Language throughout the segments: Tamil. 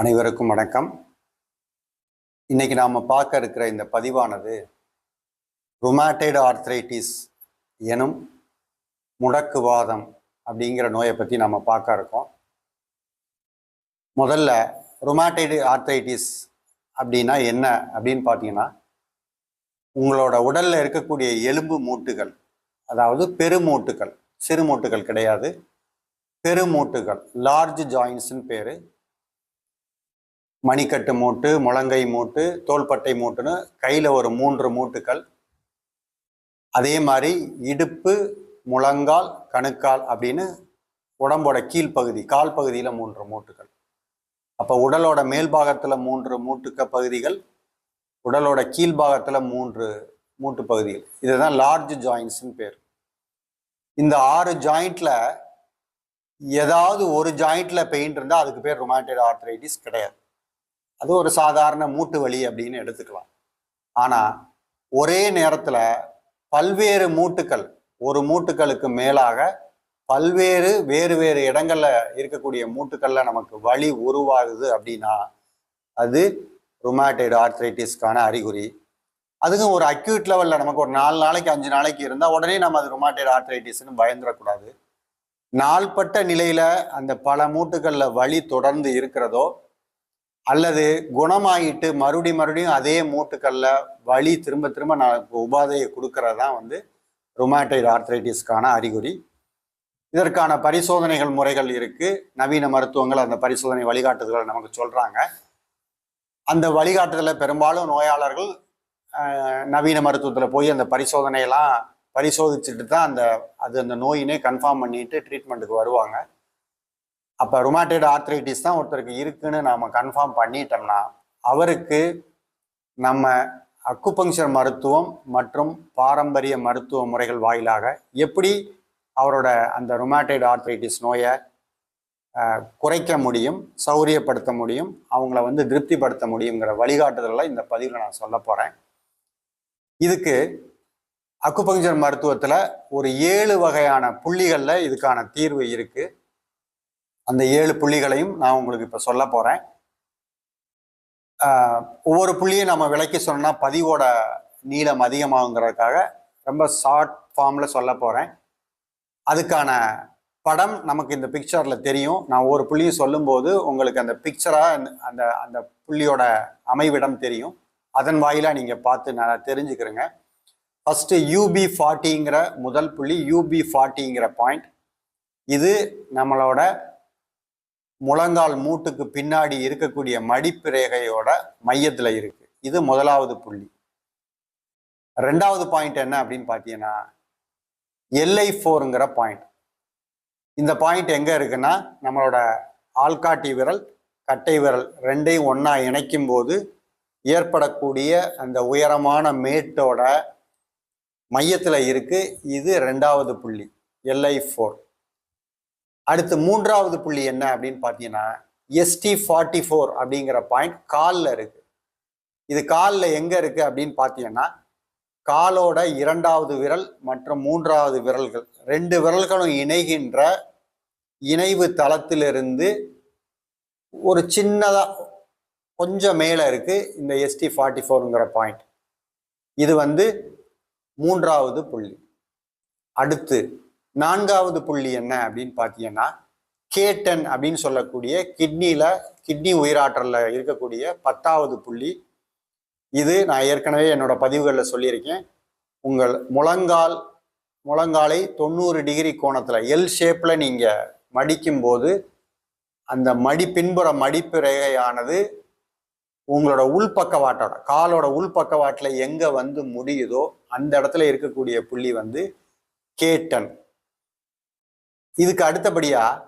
அனைவருக்கும் வணக்கம். இன்னைக்கு நாம் பார்க்க இருக்கிற இந்த பதிவானது ருமாட்டைடு ஆர்த்ரைட்டிஸ் எனும் முடக்குவாதம் அப்படிங்கிற நோயை பற்றி நம்ம பார்க்க இருக்கோம். முதல்ல ருமாட்டைடு ஆர்த்ரைட்டிஸ் அப்படின்னா என்ன அப்படின்னு பார்த்தீங்கன்னா உங்களோட உடலில் இருக்கக்கூடிய எலும்பு மூட்டுகள் அதாவது பெருமூட்டுகள் சிறுமூட்டுகள் கிடையாது. பெருமூட்டுகள் லார்ஜ் ஜாயின்ஸ்னு பேர். மணிக்கட்டு மூட்டு முழங்கை மூட்டு தோள்பட்டை மூட்டுன்னு கையில் ஒரு மூன்று மூட்டுகள் அதே மாதிரி இடுப்பு முழங்கால் கணுக்கால் அப்படின்னு உடம்போட கீழ்ப்பகுதி கால் பகுதியில் மூன்று மூட்டுகள் அப்போ உடலோட மேல்பாகத்தில் மூன்று மூட்டுக்க பகுதிகள் உடலோட கீழ்பாகத்தில் மூன்று மூட்டு பகுதிகள் இதுதான் லார்ஜ் ஜாயின்ஸ்னு பேர். இந்த ஆறு ஜாயிண்ட்ல ஏதாவது ஒரு ஜாயிண்ட்ல பெயின் இருந்தால் அதுக்கு பேர் ரொமாட்டட் ஆர்த்ரைட்டிஸ் கிடையாது. அது ஒரு சாதாரண மூட்டு வலி அப்படின்னு எடுத்துக்கலாம். ஆனால் ஒரே நேரத்தில் பல்வேறு மூட்டுக்கள் ஒரு மூட்டுக்களுக்கு மேலாக பல்வேறு வேறு வேறு இடங்களில் இருக்கக்கூடிய மூட்டுக்களில் நமக்கு வலி உருவாகுது அப்படின்னா அது ருமாட்டைடு ஆர்த்ரைட்டிஸ்க்கான அறிகுறி. அதுக்கும் ஒரு அக்யூட் லெவலில் நமக்கு ஒரு நாலு நாளைக்கு அஞ்சு நாளைக்கு இருந்தால் உடனே நம்ம அது ருமாட்டைடு ஆர்த்ரைட்டிஸ்னு பயந்துடக்கூடாது. நாள்பட்ட நிலையில் அந்த பல மூட்டுகள்ல வலி தொடர்ந்து இருக்கிறதோ அல்லது குணமாயிட்டு மறுபடி மறுபடியும் அதே மூட்டுக்கல்ல வலி திரும்ப திரும்ப நமக்கு உபாதையை கொடுக்கறது தான் வந்து ருமாட்டைடு ஆர்த்ரைட்டிஸ்க்கான அறிகுறி. இதற்கான பரிசோதனைகள் முறைகள் இருக்குது நவீன மருத்துவங்கள் அந்த பரிசோதனை வழிகாட்டுதல்களை நமக்கு சொல்கிறாங்க அந்த வழிகாட்டுதலை பெரும்பாலும் நோயாளர்கள் நவீன மருத்துவத்தில் போய் அந்த பரிசோதனையெல்லாம் பரிசோதிச்சுட்டு தான் அந்த அது அந்த நோயினே கன்ஃபார்ம் பண்ணிட்டு ட்ரீட்மெண்ட்டுக்கு வருவாங்க. அப்போ ருமாட்டட் ஆர்த்ரைட்டிஸ் தான் ஒருத்தருக்கு இருக்குன்னு நாம் கன்ஃபார்ம் பண்ணிட்டோம்னா அவருக்கு நம்ம அக்குபங்சர் மருத்துவம் மற்றும் பாரம்பரிய மருத்துவ முறைகள் வாயிலாக எப்படி அவரோட அந்த ருமாட்டைடு ஆர்த்ரைட்டிஸ் நோயை குறைக்க முடியும் சௌரியப்படுத்த முடியும் அவங்கள வந்து திருப்திப்படுத்த முடியுங்கிற வழிகாட்டுதலை இந்த பதிவில் நான் சொல்ல போகிறேன் இதுக்கு அக்குபங்சர் மருத்துவத்தில் ஒரு ஏழு வகையான புள்ளிகளில் இதுக்கான தீர்வு இருக்குது அந்த ஏழு புள்ளிகளையும் நான் உங்களுக்கு இப்போ சொல்ல போகிறேன் ஒவ்வொரு புள்ளியும் நம்ம விளக்கி சொன்னால் பதிவோட நீளம் அதிகமாகுங்கிறதுக்காக ரொம்ப ஷார்ட் ஃபார்மில் சொல்ல போகிறேன் அதுக்கான படம் நமக்கு இந்த பிக்சரில் தெரியும். நான் ஒவ்வொரு புள்ளியும் சொல்லும்போது உங்களுக்கு அந்த பிக்சராக அந்த அந்த புள்ளியோட அமைவிடம் தெரியும். அதன் வாயிலாக நீங்கள் பார்த்து நல்லா தெரிஞ்சுக்கிறங்க. ஃபஸ்ட்டு யூபி ஃபார்ட்டிங்கிற முதல் புள்ளி யூபி ஃபார்ட்டிங்கிற பாயிண்ட் இது நம்மளோட முழங்கால் மூட்டுக்கு பின்னாடி இருக்கக்கூடிய மடிப்பிரேகையோட மையத்தில் இருக்கு. இது முதலாவது புள்ளி. ரெண்டாவது பாயிண்ட் என்ன அப்படின்னு பார்த்தீங்கன்னா எல்ஐ ஃபோருங்கிற பாயிண்ட் இந்த பாயிண்ட் எங்கே இருக்குன்னா நம்மளோட ஆள்காட்டி விரல் கட்டை விரல் ரெண்டையும் ஒன்றா இணைக்கும் போது ஏற்படக்கூடிய அந்த உயரமான மேட்டோட மையத்தில் இருக்கு. இது ரெண்டாவது புள்ளி எல்ஐ ஃபோர் அடுத்து மூன்றாவது புள்ளி என்ன அப்படின்னு பார்த்தீங்கன்னா எஸ்டி ஃபார்ட்டி ஃபோர் அப்படிங்கிற பாயிண்ட் காலில் இருக்கு. இது காலில் எங்கே இருக்கு அப்படின்னு பார்த்தீங்கன்னா காலோட இரண்டாவது விரல் மற்றும் மூன்றாவது விரல்கள். ரெண்டு விரல்களும் இணைகின்ற இணைவு தளத்திலிருந்து ஒரு சின்னதாக கொஞ்சம் மேலே இருக்கு இந்த எஸ்டி ஃபார்ட்டி ஃபோருங்கிற பாயிண்ட் இது வந்து மூன்றாவது புள்ளி. அடுத்து நான்காவது புள்ளி என்ன அப்படின்னு பார்த்தீங்கன்னா கேட்டன் அப்படின்னு சொல்லக்கூடிய கிட்னியில கிட்னி உயிராற்றலில் இருக்கக்கூடிய பத்தாவது புள்ளி. இது நான் ஏற்கனவே என்னோட பதிவுகளில் சொல்லியிருக்கேன். உங்கள் முழங்கால் முழங்காலை தொண்ணூறு டிகிரி கோணத்தில் எல் ஷேப்பில் நீங்கள் மடிக்கும்போது அந்த மடி பின்புற மடிப்பு ரேகையானது உங்களோட உள்பக்கவாட்டோட காலோட உள்பக்கவாட்டில் எங்கே வந்து முடியுதோ அந்த இடத்துல இருக்கக்கூடிய புள்ளி வந்து கேட்டன். இதுக்கு அடுத்தபடியாக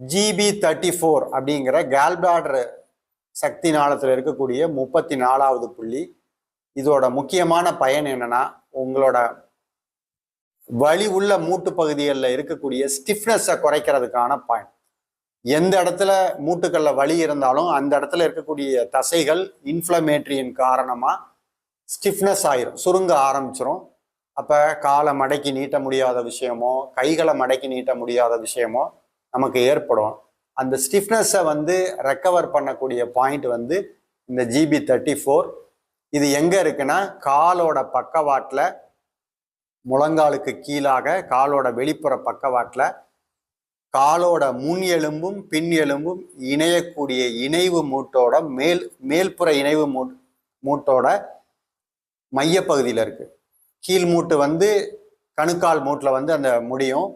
ஜிபி தேர்ட்டி ஃபோர் அப்படிங்கிற கேல்பிளாடர் சக்தி நாளத்தில் இருக்கக்கூடிய முப்பத்தி நாலாவது புள்ளி. இதோட முக்கியமான பயன் என்னன்னா உங்களோட வலி உள்ள மூட்டு பகுதிகளில் இருக்கக்கூடிய ஸ்டிஃப்னஸை குறைக்கிறதுக்கான பாயிண்ட் எந்த இடத்துல மூட்டுக்கல்ல வலி இருந்தாலும் அந்த இடத்துல இருக்கக்கூடிய தசைகள் இன்ஃப்ளமேட்ரியின் காரணமாக ஸ்டிஃப்னஸ் ஆயிரும் சுருங்க ஆரம்பிச்சிரும். அப்போ காலை மடக்கி நீட்ட முடியாத விஷயமோ கைகளை மடக்கி நீட்ட முடியாத விஷயமோ நமக்கு ஏற்படும். அந்த ஸ்டிஃப்னஸை வந்து ரெக்கவர் பண்ணக்கூடிய பாயிண்ட் வந்து இந்த ஜிபி தேர்ட்டி ஃபோர் இது எங்கே இருக்குன்னா காலோட பக்கவாட்டில் முழங்காலுக்கு கீழாக காலோட வெளிப்புற பக்கவாட்டில் காலோட முன் எலும்பும் பின் எலும்பும் இணையக்கூடிய இணைவு மூட்டோட மேல் மேல்புற இணைவு மூ மூட்டோட மையப்பகுதியில் இருக்குது கீழ் மூட்டு வந்து கணுக்கால் மூட்டில் வந்து அந்த முடியும்.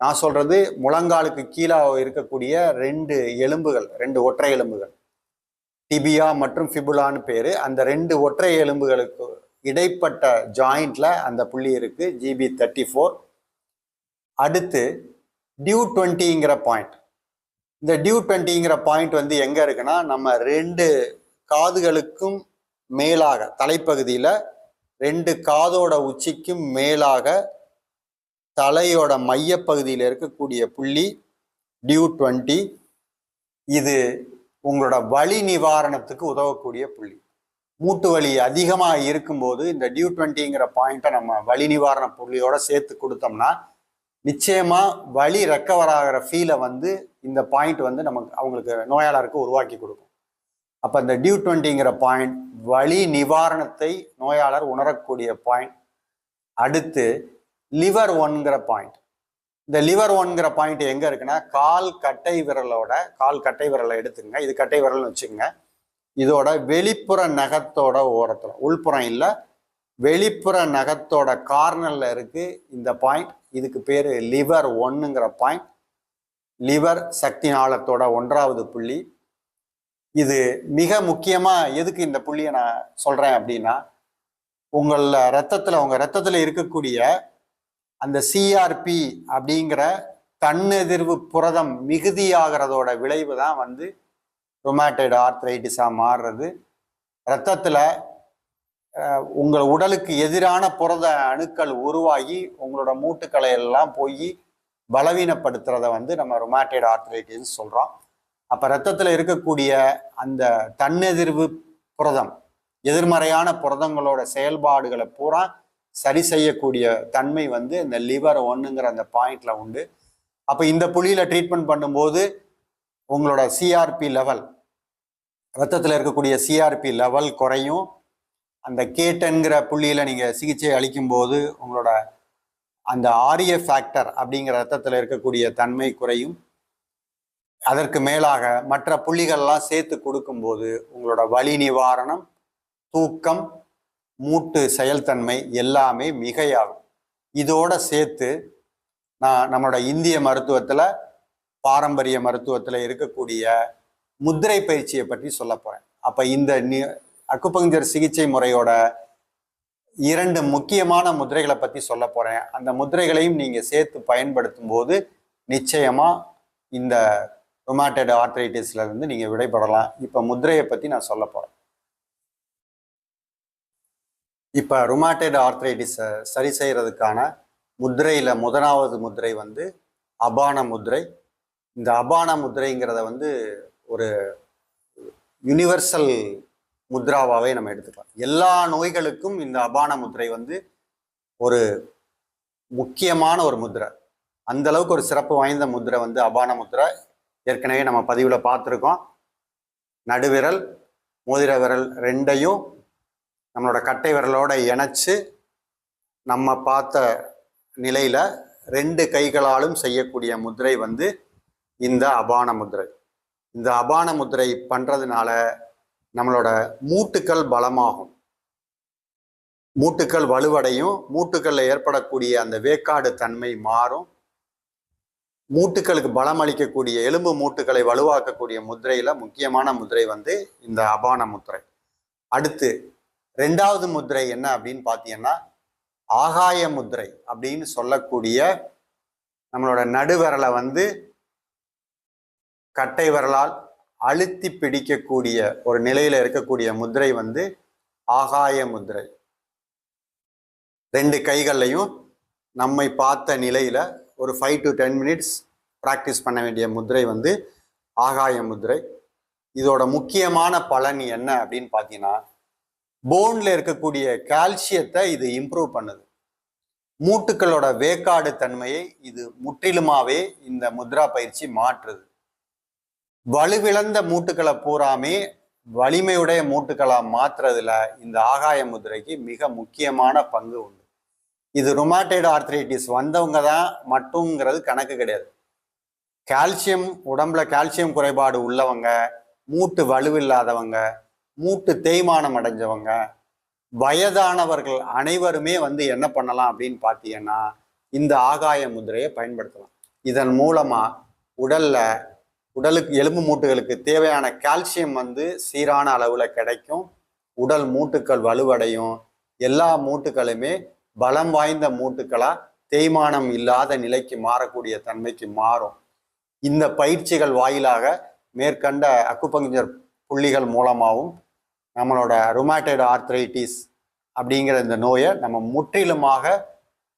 நான் சொல்றது முழங்காலுக்கு கீழே இருக்கக்கூடிய ரெண்டு எலும்புகள் ரெண்டு ஒற்றை எலும்புகள். டிபியா மற்றும் ஃபிபுலான்னு பேர். அந்த ரெண்டு ஒற்றை எலும்புகளுக்கு இடைப்பட்ட ஜாயிண்ட்ல அந்த புள்ளி இருக்கு ஜிபி தேர்ட்டி ஃபோர். அடுத்து டியூ டுவெண்ட்டிங்கிற பாயிண்ட். இந்த டியூ டுவெண்ட்டிங்கிற பாயிண்ட் வந்து எங்கே இருக்குன்னா நம்ம ரெண்டு காதுகளுக்கும் மேலாக தலைப்பகுதியில் ரெண்டு காதோட உச்சிக்கும் மேலாக தலையோட மையப்பகுதியில் இருக்கக்கூடிய புள்ளி டியூ டுவெண்ட்டி இது உங்களோட வலி நிவாரணத்துக்கு உதவக்கூடிய புள்ளி. மூட்டு வலி அதிகமாக இருக்கும்போது இந்த டியூ டுவெண்ட்டிங்கிற பாயிண்ட்டை நம்ம வலி நிவாரண புள்ளியோட சேர்த்து கொடுத்தோம்னா நிச்சயமாக வலி ரெக்கவர் ஆகிற ஃபீலை வந்து இந்த பாயிண்ட் வந்து நமக்கு அவங்களுக்கு நோயாளருக்கு உருவாக்கி கொடுக்கும். அப்போ இந்த டியூ டுவெண்ட்டிங்கிற பாயிண்ட் வலி நிவாரணத்தை நோயாளர் உணரக்கூடிய பாயிண்ட் அடுத்து லிவர் ஒன்ங்கிற பாயிண்ட் இந்த லிவர் ஒன்ங்கிற பாயிண்ட் எங்க இருக்குன்னா கால் கட்டை விரலோட கால் கட்டை விரலை எடுத்துங்க இது கட்டை விரல்னு வச்சுக்கோங்க. இதோட வெளிப்புற நகத்தோட ஓரத்தில் உள்புறம் இல்லை வெளிப்புற நகத்தோட கார்னரில் இருக்கு இந்த பாயிண்ட் இதுக்கு பேர் லிவர் ஒன்னுங்கிற பாயிண்ட் லிவர் சக்தி நாளத்தோட ஒன்றாவது புள்ளி. இது மிக முக்கியமா எதுக்கு இந்த புள்ளியை நான் சொல்றேன் அப்படின்னா உங்கள ரத்தத்துல உங்க ரத்தத்துல இருக்கக்கூடிய அந்த சிஆர்பி அப்படிங்கிற தன்னெதிர்வு புரதம் மிகுதியாகிறதோட விளைவு தான் வந்து ரொமாட்டைடு ஆர்த்ரைட்டிஸாக மாறுறது. ரத்தத்தில் உங்கள் உடலுக்கு எதிரான புரத அணுக்கள் உருவாகி உங்களோட மூட்டுக்களை எல்லாம் போய் பலவீனப்படுத்துறத வந்து நம்ம ரொமாட்டைடு ஆர்த்ரைட்டிஸ் சொல்கிறோம் அப்போ ரத்தத்தில் இருக்கக்கூடிய அந்த தன்னெதிர்வு புரதம் எதிர்மறையான புரதங்களோட செயல்பாடுகளை பூரா சரி செய்யக்கூடிய தன்மை வந்து இந்த லிவர் ஒன்றுங்கிற அந்த பாயிண்ட்ல உண்டு. அப்போ இந்த புள்ளியில் ட்ரீட்மெண்ட் பண்ணும்போது உங்களோட சிஆர்பி லெவல் ரத்தத்தில் இருக்கக்கூடிய சிஆர்பி லெவல் குறையும். அந்த கேட்டன்கிற புள்ளியில் நீங்கள் சிகிச்சை அளிக்கும் போது உங்களோட அந்த ஆரிய ஃபேக்டர் அப்படிங்கிற ரத்தத்தில் இருக்கக்கூடிய தன்மை குறையும். அதற்கு மேலாக மற்ற புள்ளிகள்லாம் சேர்த்து கொடுக்கும்போது உங்களோட வலி நிவாரணம் தூக்கம் மூட்டு செயல்தன்மை எல்லாமே மிகையாகும். இதோட சேர்த்து நான் நம்மளோட இந்திய மருத்துவத்தில் பாரம்பரிய மருத்துவத்தில் இருக்கக்கூடிய முத்திரை பயிற்சியை பற்றி சொல்ல போகிறேன் அப்போ இந்த நி சிகிச்சை முறையோட இரண்டு முக்கியமான முதிரைகளை பற்றி சொல்ல போகிறேன் அந்த முதிரைகளையும் நீங்கள் சேர்த்து பயன்படுத்தும் போது நிச்சயமாக இந்த ரொமாட்டட் ஆர்த்ரைட்டிஸ்ல இருந்து நீங்கள் விடைபடலாம். இப்போ முதிரையை பற்றி நான் சொல்ல போகிறேன் இப்போ ருமாட்டட் ஆர்த்ரைட்டிஸை சரி செய்கிறதுக்கான முத்திரையில் முதலாவது முதிரை வந்து அபான முத்திரை இந்த அபான முத்திரைங்கிறத வந்து ஒரு யுனிவர்சல் முத்ராவாகவே நம்ம எடுத்துக்கலாம். எல்லா நோய்களுக்கும் இந்த அபான முதிரை வந்து ஒரு முக்கியமான ஒரு முத்ரை. அந்த அளவுக்கு ஒரு சிறப்பு வாய்ந்த முத்ரை வந்து அபான முத்திரை ஏற்கனவே நம்ம பதிவில் பார்த்துருக்கோம். நடுவிரல் மோதிர விரல் ரெண்டையும் நம்மளோட கட்டை விரலோட இணைச்சு நம்ம பார்த்த நிலையில் ரெண்டு கைகளாலும் செய்யக்கூடிய முத்திரை வந்து இந்த அபான முத்திரை இந்த அபான முத்திரை பண்ணுறதுனால நம்மளோட மூட்டுக்கள் பலமாகும். மூட்டுக்கள் வலுவடையும் மூட்டுக்களில் ஏற்படக்கூடிய அந்த வேக்காடு தன்மை மாறும். மூட்டுகளுக்கு பலம் அளிக்கக்கூடிய எலும்பு மூட்டுகளை வலுவாக்கக்கூடிய முதிரையில் முக்கியமான முதிரை வந்து இந்த அபான முத்திரை. அடுத்து ரெண்டாவது முத்திரை என்ன அப்படின்னு பார்த்தீங்கன்னா ஆகாய முத்திரை அப்படின்னு சொல்லக்கூடிய நம்மளோட நடுவிரலை வந்து கட்டை விரலால் அழுத்தி பிடிக்கக்கூடிய ஒரு நிலையில் இருக்கக்கூடிய முதிரை வந்து ஆகாய முத்திரை. ரெண்டு கைகள்லையும் நம்மை பார்த்த நிலையில ஒரு five to ten minutes practice பண்ண வேண்டிய முதிரை வந்து ஆகாய முதிரை. இதோட முக்கியமான பலன் என்ன அப்படின்னு பார்த்தீங்கன்னா போனில் இருக்கக்கூடிய கால்சியத்தை இது இம்ப்ரூவ் பண்ணுது. மூட்டுக்களோட வேக்காடு தன்மையை இது முற்றிலுமாவே இந்த முத்ரா பயிற்சி மாற்றுது. வலுவிழந்த மூட்டுக்களை பூராமே வலிமையுடைய மூட்டுக்களாக மாற்றுறதுல இந்த ஆகாய முதிரைக்கு மிக முக்கியமான பங்கு உண்டு. இது ரொமாட்டைடு ஆர்த்ரைட்டிஸ் வந்தவங்க தான் மட்டுங்கிறது கணக்கு கிடையாது. கால்சியம் உடம்புல கால்சியம் குறைபாடு உள்ளவங்க மூட்டு வலுவில்லாதவங்க மூட்டு தேய்மானம் அடைஞ்சவங்க வயதானவர்கள் அனைவருமே வந்து என்ன பண்ணலாம் அப்படின்னு பார்த்தீங்கன்னா இந்த ஆகாய முதிரையை பயன்படுத்தலாம். இதன் மூலமாக உடலில் உடலுக்கு எலும்பு மூட்டுகளுக்கு தேவையான கால்சியம் வந்து சீரான அளவில் கிடைக்கும். உடல் மூட்டுக்கள் வலுவடையும். எல்லா மூட்டுகளுமே பலம் வாய்ந்த மூட்டுக்களா தேய்மானம் இல்லாத நிலைக்கு மாறக்கூடிய தன்மைக்கு மாறும். இந்த பயிற்சிகள் வாயிலாக மேற்கண்ட அக்குபஞ்சர் புள்ளிகள் மூலமாகவும் நம்மளோட ருமாட்டைடு ஆர்த்ரைட்டிஸ் அப்படிங்கிற இந்த நோயை நம்ம முற்றிலுமாக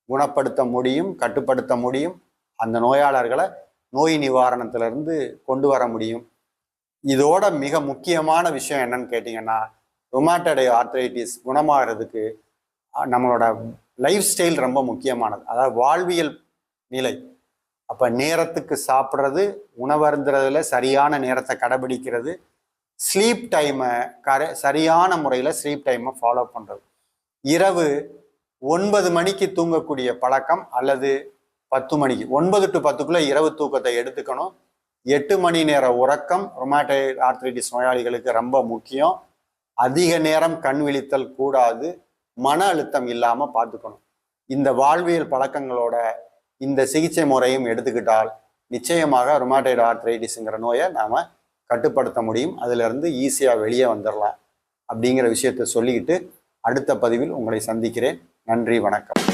குணப்படுத்த முடியும் கட்டுப்படுத்த முடியும். அந்த நோயாளர்களை நோய் நிவாரணத்திலிருந்து கொண்டு வர முடியும். இதோட மிக முக்கியமான விஷயம் என்னன்னு கேட்டிங்கன்னா ருமாட்டடை ஆர்த்ரைட்டிஸ் குணமாகிறதுக்கு நம்மளோட லைஃப் ஸ்டைல் ரொம்ப முக்கியமானது. அதாவது வாழ்வியல் நிலை. அப்போ நேரத்துக்கு சாப்பிட்றது உணவருந்துறதுல சரியான நேரத்தை கடைபிடிக்கிறது. ஸ்லீப் டைமை கர சரியான முறையில் ஸ்லீப் டைமை ஃபாலோ பண்ணுறது இரவு ஒன்பது மணிக்கு தூங்கக்கூடிய பழக்கம் அல்லது பத்து மணிக்கு. ஒன்பது டு பத்துக்குள்ளே இரவு தூக்கத்தை எடுத்துக்கணும். எட்டு மணி நேர உறக்கம் ரொமாட்டைட் ஆர்த்ரைட்டிஸ் நோயாளிகளுக்கு ரொம்ப முக்கியம். அதிக நேரம் கண் விழித்தல் கூடாது. மன அழுத்தம் இல்லாமல் பார்த்துக்கணும். இந்த வாழ்வியல் பழக்கங்களோட இந்த சிகிச்சை முறையும் எடுத்துக்கிட்டால் நிச்சயமாக ரொமாட்டைடு ஆர்த்ரைட்டிஸுங்கிற நோயை நாம் கட்டுப்படுத்த முடியும். அதிலிருந்து ஈஸியாக வெளியே வந்துடலாம் அப்படிங்கிற விஷயத்தை சொல்லிக்கிட்டு அடுத்த பதிவில் உங்களை சந்திக்கிறேன். நன்றி வணக்கம்.